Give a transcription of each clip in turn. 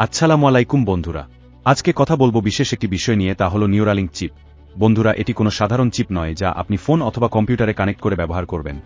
আসসালামু আলাইকুম বন্ধুরা। আজকে কথা বলব বিশেষ একটি বিষয় নিয়ে, তা হলো নিউরালিঙ্ক চিপ বন্ধুরা, এটি কোনো সাধারণ চিপ নয়, যা আপনি ফোন অথবা কম্পিউটারে কানেক্ট করে ব্যবহার করবেন।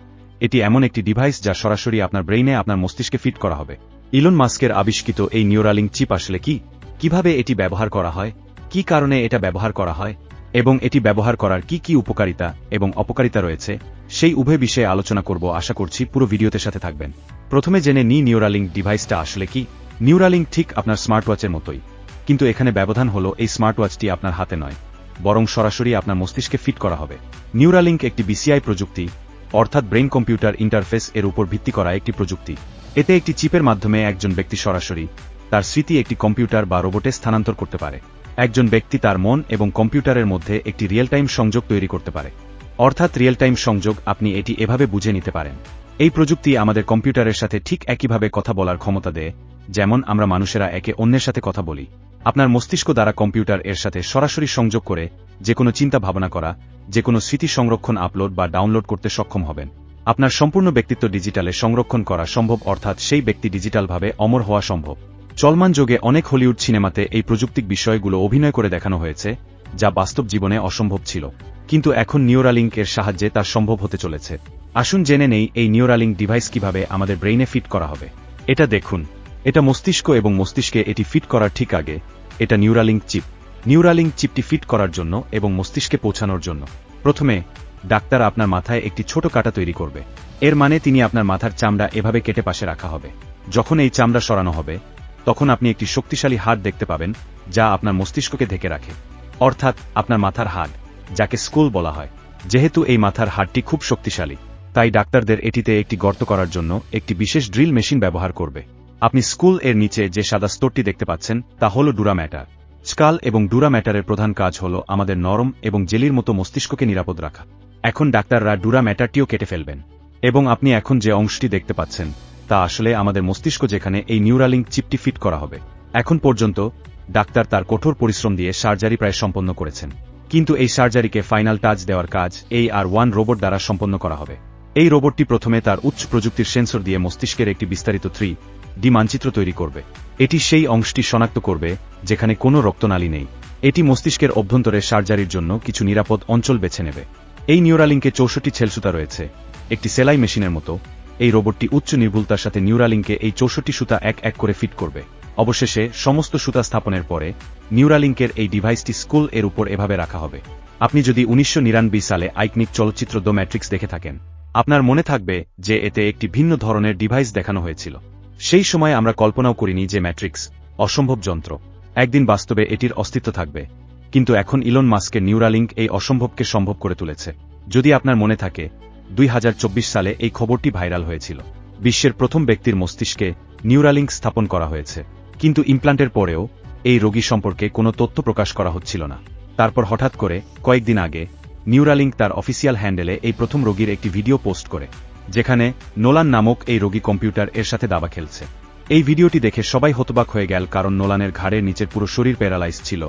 এটি এমন একটি ডিভাইস যা সরাসরি আপনার ব্রেইনে আপনার মস্তিষ্কে ফিট করা হবে। ইলন মাস্কের আবিষ্কৃত এই নিউরালিঙ্ক চিপ আসলে কি? কীভাবে এটি ব্যবহার করা হয়? কি কারণে এটা ব্যবহার করা হয়? এবং এটি ব্যবহার করার কি কি উপকারিতা এবং অপকারিতা রয়েছে? সেই উভয় বিষয়ে আলোচনা করব। আশা করছি পুরো ভিডিওতে সাথে থাকবেন। প্রথমে জেনে নি নিউরালিঙ্ক ডিভাইসটা আসলে কি। নিউরালিঙ্ক ঠিক আপনার স্মার্টওয়াচের মতোই। কিন্তু এখানে ব্যবধান হলো এই স্মার্টওয়াচটি আপনার হাতে নয়, বরং সরাসরি আপনার মস্তিষ্কে ফিট করা হবে। নিউরালিঙ্ক একটি বিসিআই প্রযুক্তি, অর্থাৎ ব্রেন কম্পিউটার ইন্টারফেস এর উপর ভিত্তি করা একটি প্রযুক্তি। এতে একটি চিপের মাধ্যমে একজন ব্যক্তি সরাসরি তার স্মৃতি একটি কম্পিউটার বা রোবটে স্থানান্তর করতে পারে। একজন ব্যক্তি তার মন এবং কম্পিউটারের মধ্যে একটি রিয়েল টাইম সংযোগ তৈরি করতে পারে। অর্থাৎ রিয়েল টাইম সংযোগ আপনি এটি এভাবে বুঝে নিতে পারেন। এই প্রযুক্তি আমাদের কম্পিউটারের সাথে ঠিক একইভাবে কথা বলার ক্ষমতা দেয় যেমন আমরা মানুষেরা একে অন্যের সাথে কথা বলি। আপনার মস্তিষ্ক দ্বারা কম্পিউটার এর সাথে সরাসরি সংযোগ করে যে কোনো চিন্তা ভাবনা করা যে কোনো স্মৃতি সংরক্ষণ আপলোড বা ডাউনলোড করতে সক্ষম হবেন। আপনার সম্পূর্ণ ব্যক্তিত্ব ডিজিটালে সংরক্ষণ করা সম্ভব, অর্থাৎ সেই ব্যক্তি ডিজিটালভাবে অমর হওয়া সম্ভব। চলমান যোগে অনেক হলিউড সিনেমাতে এই প্রযুক্তিক বিষয়গুলো অভিনয় করে দেখানো হয়েছে, যা বাস্তব জীবনে অসম্ভব ছিল। কিন্তু এখন নিউরালিঙ্ক এর সাহায্যে তা সম্ভব হতে চলেছে। আসুন জেনে নেই এই নিউরালিঙ্ক ডিভাইস কীভাবে আমাদের ব্রেইনে ফিট করা হবে। এটা দেখুন। এটা মস্তিষ্ক এবং মস্তিষ্কে এটি ফিট করার ঠিক আগে, এটা নিউরালিঙ্ক চিপ নিউরালিঙ্ক চিপটি ফিট করার জন্য এবং মস্তিষ্কে পৌঁছানোর জন্য। প্রথমে, ডাক্তার আপনার মাথায় একটি ছোট কাটা তৈরি করবে। এর মানে তিনি আপনার মাথার চামড়া এভাবে কেটে পাশে রাখা হবে। যখন এই চামড়া সরানো হবে, তখন আপনি একটি শক্তিশালী হাড় দেখতে পাবেন, যা আপনার মস্তিষ্ককে ঢেকে রাখে। অর্থাৎ, আপনার মাথার হাড়, যাকে স্কুল বলা হয়। যেহেতু এই মাথার হাড়টি খুব শক্তিশালী, তাই ডাক্তারদের এটিতে একটি গর্ত করার জন্য একটি বিশেষ ড্রিল মেশিন ব্যবহার করবে। আপনি স্কুলের নিচে যে সাদা স্তরটি দেখতে পাচ্ছেন, তা হল ডুরা ম্যাটার। স্কাল এবং ডুরা ম্যাটারের প্রধান কাজ হল আমাদের নরম এবং জেলির মতো মস্তিষ্ককে নিরাপদ রাখা। এখন ডাক্তাররা ডুরা ম্যাটারটিও কেটে ফেলবেন। এবং আপনি এখন যে অংশটি দেখতে পাচ্ছেন, তা আসলে আমাদের মস্তিষ্ক যেখানে এই নিউরালিঙ্ক চিপটি ফিট করা হবে। এখন পর্যন্ত, ডাক্তার তার কঠোর পরিশ্রম দিয়ে সার্জারি প্রায় সম্পন্ন করেছেন। কিন্তু এই সার্জারিকে ফাইনাল টাচ দেওয়ার কাজ এই আর ওয়ান রোবট দ্বারা সম্পন্ন করা হবে। এই রোবটটি প্রথমে তার উচ্চ প্রযুক্তির সেন্সর দিয়ে মস্তিষ্কের একটি বিস্তারিত থ্রি ডি মানচিত্র তৈরি করবে। এটি সেই অংশটি শনাক্ত করবে, যেখানে কোনো রক্তনালী নেই। এটি মস্তিষ্কের অভ্যন্তরে সার্জারির জন্য কিছু নিরাপদ অঞ্চল বেছে নেবে। এই নিউরালিঙ্কে চৌষট্টি ছেলসুতা রয়েছে। একটি সেলাই মেশিনের মতো। এই রোবটটি উচ্চ নির্ভুলতার সাথে নিউরালিঙ্কে এই চৌষট্টি সুতা এক এক করে ফিট করবে। অবশেষে সমস্ত সুতা স্থাপনের পরে নিউরালিংকের এই ডিভাইসটি স্কুলের উপর এভাবে রাখা হবে। আপনি যদি উনিশশো নিরানব্বই সালে আইকনিক চলচ্চিত্র দ্য ম্যাট্রিক্স দেখে থাকেন, আপনার মনে থাকবে যে এতে একটি ভিন্ন ধরনের ডিভাইস দেখানো হয়েছিল। সেই সময় আমরা কল্পনাও করিনি যে ম্যাট্রিক্স অসম্ভব যন্ত্র। একদিন বাস্তবে এটির অস্তিত্ব থাকবে। কিন্তু এখন ইলন মাস্কের নিউরালিঙ্ক এই অসম্ভবকে সম্ভব করে তুলেছে। যদি আপনার মনে থাকে, দুই হাজার চব্বিশ সালে এই খবরটি ভাইরাল হয়েছিল। বিশ্বের প্রথম ব্যক্তির মস্তিষ্কে নিউরালিঙ্ক স্থাপন করা হয়েছে। কিন্তু ইমপ্লান্টের পরেও এই রোগী সম্পর্কে কোনো তথ্য প্রকাশ করা হচ্ছিল না। তারপর হঠাৎ করে কয়েকদিন আগে নিউরালিঙ্ক তার অফিসিয়াল হ্যান্ডেলে এই প্রথম রোগীর একটি ভিডিও পোস্ট করে। যেখানে নোলান নামক এই রোগী কম্পিউটার এর সাথে দাবা খেলছে। এই ভিডিওটি দেখে সবাই হতবাক হয়ে গেল কারণ নোলানের ঘাড়ের নিচের পুরো শরীর প্যারালাইজ ছিল।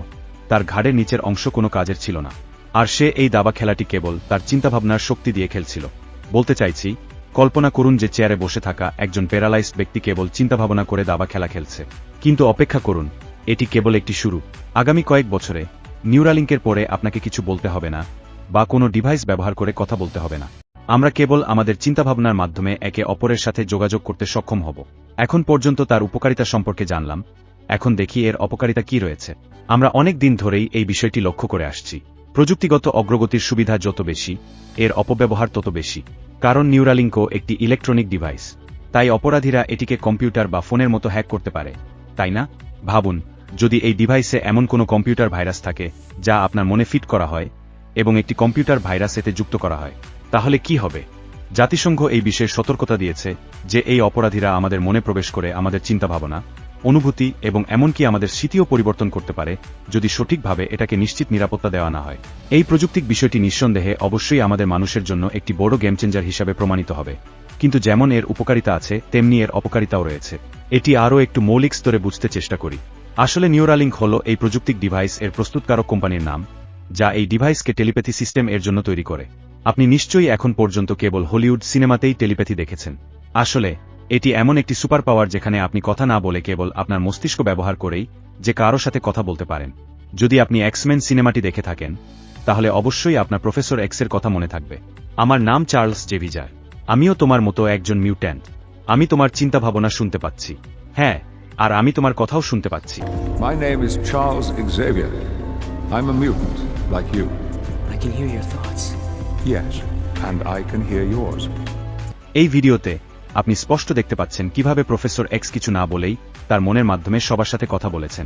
তার ঘাড়ের নিচের অংশ কোনো কাজের ছিল না। আর সে এই দাবা খেলাটি কেবল তার চিন্তাভাবনার শক্তি দিয়ে খেলছিল। বলতে চাইছি, কল্পনা করুন যে চেয়ারে বসে থাকা একজন প্যারালাইজড ব্যক্তি কেবল চিন্তাভাবনা করে দাবা খেলা খেলছে। কিন্তু অপেক্ষা করুন, এটি কেবল একটি শুরু। আগামী কয়েক বছরে নিউরালিঙ্কের পরে আপনাকে কিছু বলতে হবে না, বা কোনো ডিভাইস ব্যবহার করে কথা বলতে হবে না। আমরা কেবল আমাদের চিন্তাভাবনার মাধ্যমে একে অপরের সাথে যোগাযোগ করতে সক্ষম হব। এখন পর্যন্ত তার উপকারিতা সম্পর্কে জানলাম। এখন দেখি এর অপকারিতা কি রয়েছে। আমরা অনেক দিন ধরেই এই বিষয়টি লক্ষ্য করে আসছি। প্রযুক্তিগত অগ্রগতির সুবিধা যত বেশি, এর অপব্যবহার তত বেশি, কারণ নিউরালিঙ্কও একটি ইলেকট্রনিক ডিভাইস। তাই অপরাধীরা এটিকে কম্পিউটার বা ফোনের মতো হ্যাক করতে পারে। তাই না? ভাবুন, যদি এই ডিভাইসে এমন কোনো কম্পিউটার ভাইরাস থাকে, যা আপনার মনে ফিট করা হয় এবং একটি কম্পিউটার ভাইরাস এতে যুক্ত করা হয়। তাহলে কি হবে? জাতিসংঘ এই বিষয়ে সতর্কতা দিয়েছে যে এই অপরাধীরা আমাদের মনে প্রবেশ করে আমাদের চিন্তাভাবনা, অনুভূতি এবং এমনকি আমাদের স্মৃতিও পরিবর্তন করতে পারে যদি সঠিকভাবে এটাকে নিশ্চিত নিরাপত্তা দেওয়া না হয়। এই প্রযুক্তিক বিষয়টি নিঃসন্দেহে অবশ্যই আমাদের মানুষের জন্য একটি বড় গেম চেঞ্জার হিসাবে প্রমাণিত হবে। কিন্তু যেমন এর উপকারিতা আছে, তেমনি এর অপকারিতাও রয়েছে। এটি আরও একটু মৌলিক স্তরে বুঝতে চেষ্টা করি। আসলে নিউরালিঙ্ক হল এই প্রযুক্তিক ডিভাইস এর প্রস্তুতকারক কোম্পানির নাম, যা এই ডিভাইসকে টেলিপ্যাথি সিস্টেম এর জন্য তৈরি করে। আপনি নিশ্চয়ই এখন পর্যন্ত কেবল হলিউড সিনেমাতেই টেলিপ্যাথি দেখেছেন। আসলে এটি এমন একটি সুপার পাওয়ার যেখানে আপনি কথা না বলে কেবল আপনার মস্তিষ্ক ব্যবহার করেই যে কারও সাথে কথা বলতে পারেন। যদি আপনি এক্সমেন সিনেমাটি দেখে থাকেন তাহলে অবশ্যই আপনার প্রফেসর এক্সের কথা মনে থাকবে। আমার নাম চার্লস জেভিজার। আমিও তোমার মতো একজন মিউট্যান্ট। আমি তোমার চিন্তা ভাবনা শুনতে পাচ্ছি। হ্যাঁ আর আমি তোমার কথাও শুনতে পাচ্ছি। My name is Charles Xavier. I'm a mutant, like you. I can hear your thoughts. Yes, and I can hear yours. এই ভিডিওতে আপনি স্পষ্ট দেখতে পাচ্ছেন কীভাবে প্রফেসর এক্স কিছু না বলেই তার মনের মাধ্যমে সবার সাথে কথা বলেছেন।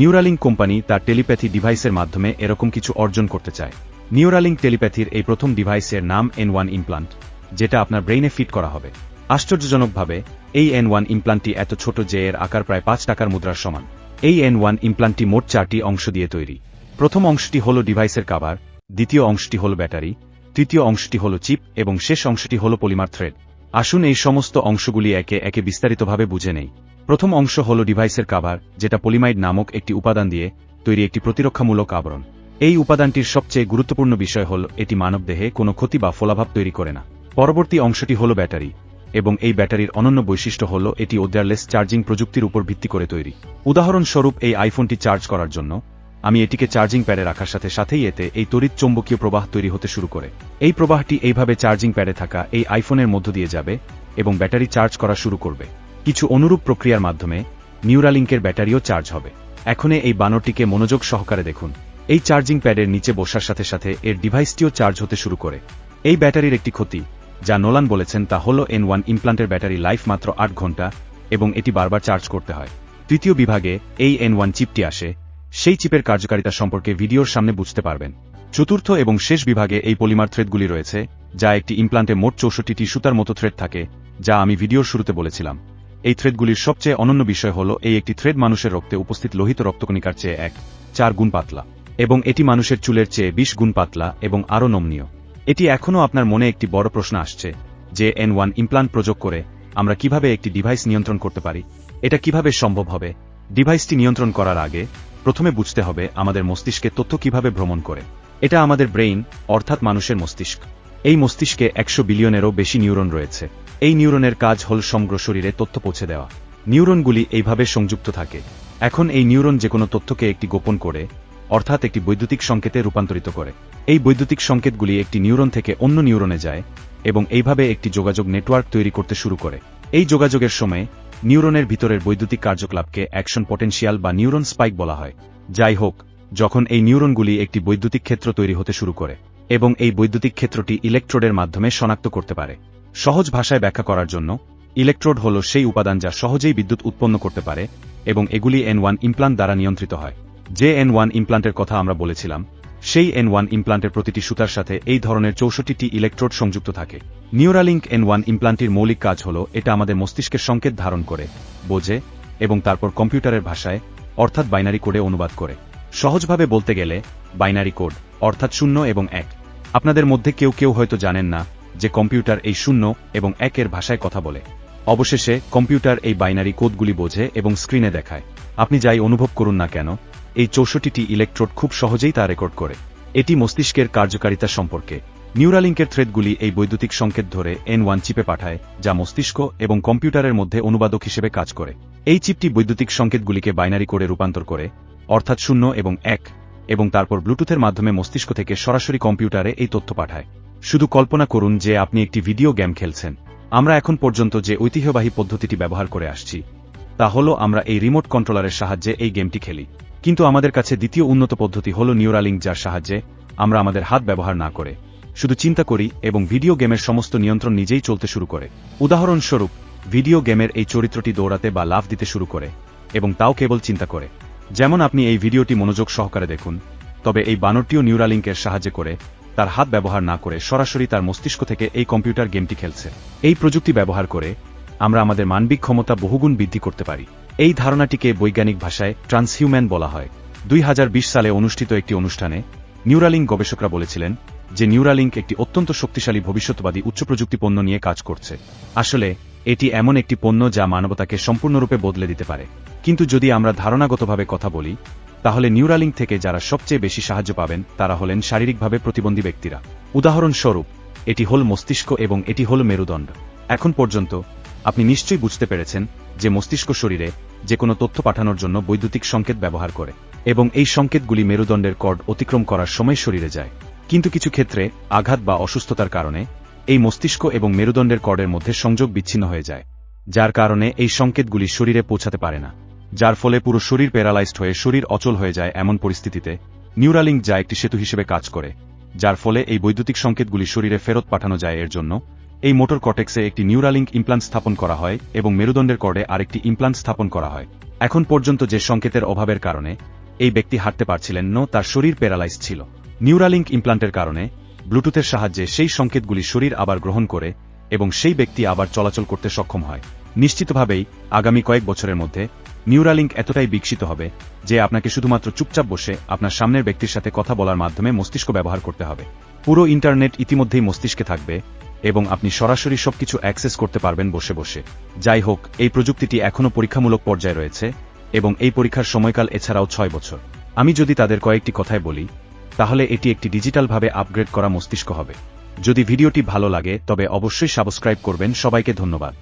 নিউরালিং কোম্পানি তার টেলিপ্যাথি ডিভাইসের মাধ্যমে এরকম কিছু অর্জন করতে চায়। নিউরালিং টেলিপ্যাথির এই প্রথম ডিভাইসের নাম এন ওয়ান ইমপ্লান্ট যেটা আপনার ব্রেইনে ফিট করা হবে। আশ্চর্যজনকভাবে এই এন ওয়ান ইমপ্লান্টটি এত ছোট যে এর আকার প্রায় পাঁচ টাকার মুদ্রার সমান। এই এন ওয়ান ইমপ্লান্টটি মোট চারটি অংশ দিয়ে তৈরি। প্রথম অংশটি হল ডিভাইসের কাভার দ্বিতীয় অংশটি হল ব্যাটারি তৃতীয় অংশটি হল চিপ এবং শেষ অংশটি হল পলিমার থ্রেড। আসুন এই সমস্ত অংশগুলি একে একে বিস্তারিতভাবে বুঝে নেই। প্রথম অংশ হল ডিভাইসের কাভার, যেটা পলিমাইড নামক একটি উপাদান দিয়ে তৈরি একটি প্রতিরক্ষামূলক আবরণ। এই উপাদানটির সবচেয়ে গুরুত্বপূর্ণ বিষয় হল এটি মানবদেহে কোনো ক্ষতি বা ফলাভাব তৈরি করে না। পরবর্তী অংশটি হল ব্যাটারি, এবং এই ব্যাটারির অনন্য বৈশিষ্ট্য হল এটি ওয়্যারলেস চার্জিং প্রযুক্তির উপর ভিত্তি করে তৈরি। উদাহরণস্বরূপ এই আইফোনটি চার্জ করার জন্য আমি এটিকে চার্জিং প্যাডে রাখার সাথে সাথেই এতে এই তড়িৎ চৌম্বকীয় প্রবাহ তৈরি হতে শুরু করে। এই প্রবাহটি এইভাবে চার্জিং প্যাডে থাকা এই আইফোনের মধ্য দিয়ে যাবে এবং ব্যাটারি চার্জ করা শুরু করবে। কিছু অনুরূপ প্রক্রিয়ার মাধ্যমে নিউরালিঙ্কের ব্যাটারিও চার্জ হবে। এখন এই বানরটিকে মনোযোগ সহকারে দেখুন। এই চার্জিং প্যাডের নিচে বসার সাথে সাথে এর ডিভাইসটিও চার্জ হতে শুরু করে। এই ব্যাটারির একটি ক্ষতি, যা নোলান বলেছেন তা হল এন ওয়ান ইমপ্লান্টের ব্যাটারি লাইফ মাত্র আট ঘণ্টা এবং এটি বারবার চার্জ করতে হয়। তৃতীয় বিভাগে এই এন ওয়ান চিপটি আসে সেই চিপের কার্যকারিতা সম্পর্কে ভিডিওর সামনে বুঝতে পারবেন। চতুর্থ এবং শেষ বিভাগে এই পলিমার থ্রেডগুলি রয়েছে, যা একটি ইমপ্লান্টে মোট চৌষট্টিটি সুতার মতো থ্রেড থাকে, যা আমি ভিডিওর শুরুতে বলেছিলাম। এই থ্রেডগুলির সবচেয়ে অনন্য বিষয় হল, এই একটি থ্রেড মানুষের রক্তে উপস্থিত লোহিত রক্তকণিকার চেয়ে এক, চার গুণ পাতলা, এবং এটি মানুষের চুলের চেয়ে বিশ গুণ পাতলা এবং আরও নমনীয়। এটি এখনও আপনার মনে একটি বড় প্রশ্ন আসছে, যে এন ওয়ান ইমপ্লান্ট প্রযোগ করে আমরা কীভাবে একটি ডিভাইস নিয়ন্ত্রণ করতে পারি? এটা কীভাবে সম্ভব হবে? ডিভাইসটি নিয়ন্ত্রণ করার আগে প্রথমে বুঝতে হবে আমাদের মস্তিষ্কে তথ্য কীভাবে ভ্রমণ করে। এটা আমাদের ব্রেইন, অর্থাৎ মানুষের মস্তিষ্ক। এই মস্তিষ্কে একশো বিলিয়নেরও বেশি নিউরন রয়েছে। এই নিউরনের কাজ হল সমগ্র শরীরে তথ্য পৌঁছে দেওয়া। নিউরনগুলি এইভাবে সংযুক্ত থাকে। এখন এই নিউরন যে কোনো তথ্যকে একটি গোপন করে, অর্থাৎ একটি বৈদ্যুতিক সংকেতে রূপান্তরিত করে। এই বৈদ্যুতিক সংকেতগুলি একটি নিউরন থেকে অন্য নিউরনে যায় এবং এইভাবে একটি যোগাযোগ নেটওয়ার্ক তৈরি করতে শুরু করে। এই যোগাযোগের সময় নিউরনের ভিতরের বৈদ্যুতিক কার্যকলাপকে অ্যাকশন পটেনশিয়াল বা নিউরন স্পাইক বলা হয়। যাই হোক, যখন এই নিউরনগুলি একটি বৈদ্যুতিক ক্ষেত্র তৈরি হতে শুরু করে এবং এই বৈদ্যুতিক ক্ষেত্রটি ইলেকট্রোডের মাধ্যমে শনাক্ত করতে পারে, সহজ ভাষায় ব্যাখ্যা করার জন্য ইলেকট্রোড হল সেই উপাদান যা সহজেই বিদ্যুৎ উৎপন্ন করতে পারে এবং এগুলি এন ওয়ান ইমপ্লান্ট দ্বারা নিয়ন্ত্রিত হয়। যে এন ওয়ান ইমপ্লান্টের কথা আমরা বলেছিলাম সেই এন ওয়ান ইমপ্লান্টের প্রতিটি সুতার সাথে এই ধরনের চৌষট্টিটি ইলেকট্রোড সংযুক্ত থাকে। নিউরালিঙ্ক এন ওয়ান ইমপ্লান্টটির মৌলিক কাজ হল এটা আমাদের মস্তিষ্কের সংকেত ধারণ করে, বোঝে এবং তারপর কম্পিউটারের ভাষায়, অর্থাৎ বাইনারি কোডে অনুবাদ করে। সহজভাবে বলতে গেলে, বাইনারি কোড, অর্থাৎ শূন্য এবং এক। আপনাদের মধ্যে কেউ কেউ হয়তো জানেন না যে কম্পিউটার এই শূন্য এবং একের ভাষায় কথা বলে। অবশেষে কম্পিউটার এই বাইনারি কোডগুলি বোঝে এবং স্ক্রিনে দেখায়। আপনি যাই অনুভব করুন না কেন এই চৌষট্টিটি ইলেকট্রোড খুব সহজেই তা রেকর্ড করে। এটি মস্তিষ্কের কার্যকারিতা সম্পর্কে। নিউরালিঙ্কের থ্রেডগুলি এই বৈদ্যুতিক সংকেত ধরে এন ওয়ান চিপে পাঠায়, যা মস্তিষ্ক এবং কম্পিউটারের মধ্যে অনুবাদক হিসেবে কাজ করে। এই চিপটি বৈদ্যুতিক সংকেতগুলিকে বাইনারি করে রূপান্তর করে, অর্থাৎ শূন্য এবং এক, এবং তারপর ব্লুটুথের মাধ্যমে মস্তিষ্ক থেকে সরাসরি কম্পিউটারে এই তথ্য পাঠায়। শুধু কল্পনা করুন যে আপনি একটি ভিডিও গেম খেলছেন। আমরা এখন পর্যন্ত যে ঐতিহ্যবাহী পদ্ধতিটি ব্যবহার করে আসছি, তা হল আমরা এই রিমোট কন্ট্রোলারের সাহায্যে এই গেমটি খেলি। কিন্তু আমাদের কাছে দ্বিতীয় উন্নত পদ্ধতি হল নিউরালিঙ্ক যার সাহায্যে আমরা আমাদের হাত ব্যবহার না করে। শুধু চিন্তা করি এবং ভিডিও গেমের সমস্ত নিয়ন্ত্রণ নিজেই চলতে শুরু করে। উদাহরণস্বরূপ, ভিডিও গেমের এই চরিত্রটি দৌড়াতে বা লাফ দিতে শুরু করে এবং তাও কেবল চিন্তা করে। যেমন আপনি এই ভিডিওটি মনোযোগ সহকারে দেখুন, তবে এই বানরটিও নিউরালিঙ্কের সাহায্যে করে, তার হাত ব্যবহার না করে সরাসরি তার মস্তিষ্ক থেকে এই কম্পিউটার গেমটি খেলছে। এই প্রযুক্তি ব্যবহার করে আমরা আমাদের মানবিক ক্ষমতা বহুগুণ বৃদ্ধি করতে পারি। এই ধারণাটিকে বৈজ্ঞানিক ভাষায় ট্রান্সহিউম্যান বলা হয়। দুই হাজার বিশ সালে অনুষ্ঠিত একটি অনুষ্ঠানে নিউরালিঙ্ক গবেষকরা বলেছিলেন যে নিউরালিঙ্ক একটি অত্যন্ত শক্তিশালী ভবিষ্যৎবাদী উচ্চ প্রযুক্তি পণ্য নিয়ে কাজ করছে। আসলে, এটি এমন একটি পণ্য যা মানবতাকে সম্পূর্ণরূপে বদলে দিতে পারে। কিন্তু যদি আমরা ধারণাগতভাবে কথা বলি, তাহলে নিউরালিঙ্ক থেকে যারা সবচেয়ে বেশি সাহায্য পাবেন, তারা হলেন শারীরিকভাবে প্রতিবন্ধী ব্যক্তিরা। উদাহরণস্বরূপ, এটি হল মস্তিষ্ক এবং এটি হল মেরুদণ্ড। এখন পর্যন্ত আপনি নিশ্চয়ই বুঝতে পেরেছেন যে মস্তিষ্ক শরীরে যে কোনো তথ্য পাঠানোর জন্য বৈদ্যুতিক সংকেত ব্যবহার করে, এবং এই সংকেতগুলি মেরুদণ্ডের কর্ড অতিক্রম করার সময় শরীরে যায়। কিন্তু কিছু ক্ষেত্রে আঘাত বা অসুস্থতার কারণে এই মস্তিষ্ক এবং মেরুদণ্ডের কর্ডের মধ্যে সংযোগ বিচ্ছিন্ন হয়ে যায়, যার কারণে এই সংকেতগুলি শরীরে পৌঁছাতে পারে না, যার ফলে পুরো শরীর প্যারালাইজড হয়ে শরীর অচল হয়ে যায় এমন পরিস্থিতিতে নিউরালিঙ্ক যা একটি সেতু হিসেবে কাজ করে, যার ফলে এই বৈদ্যুতিক সংকেতগুলি শরীরে ফেরত পাঠানো যায় এর জন্য এই মোটর কটেক্সে একটি নিউরালিঙ্ক ইমপ্লান্ট স্থাপন করা হয় এবং মেরুদণ্ডের কর্ডে আরেকটি ইমপ্লান্ট স্থাপন করা হয়। এখন পর্যন্ত যে সংকেতের অভাবের কারণে এই ব্যক্তি হাঁটতে পারছিলেন ন, তার শরীর প্যারালাইজ ছিল। নিউরালিঙ্ক ইমপ্লান্টের কারণে ব্লুটুথের সাহায্যে সেই সংকেতগুলি শরীর আবার গ্রহণ করে এবং সেই ব্যক্তি আবার চলাচল করতে সক্ষম হয়। নিশ্চিতভাবেই আগামী কয়েক বছরের মধ্যে নিউরালিঙ্ক এতটাই বিকশিত হবে যে আপনাকে শুধুমাত্র চুপচাপ বসে আপনার সামনের ব্যক্তির সাথে কথা বলার মাধ্যমে মস্তিষ্ক ব্যবহার করতে হবে। পুরো ইন্টারনেট ইতিমধ্যেই মস্তিষ্কে থাকবে এবং আপনি সরাসরি সবকিছু অ্যাক্সেস করতে পারবেন বসে বসে। যাই হোক, এই প্রযুক্তিটি এখনও পরীক্ষামূলক পর্যায়ে রয়েছে এবং এই পরীক্ষার সময়কাল এছাড়াও ছয় বছর। আমি যদি তাদের কয়েকটি কথায় বলি, তাহলে এটি একটি ডিজিটালভাবে আপগ্রেড করা মস্তিষ্ক হবে। যদি ভিডিওটি ভালো লাগে, তবে অবশ্যই সাবস্ক্রাইব করবেন। সবাইকে ধন্যবাদ।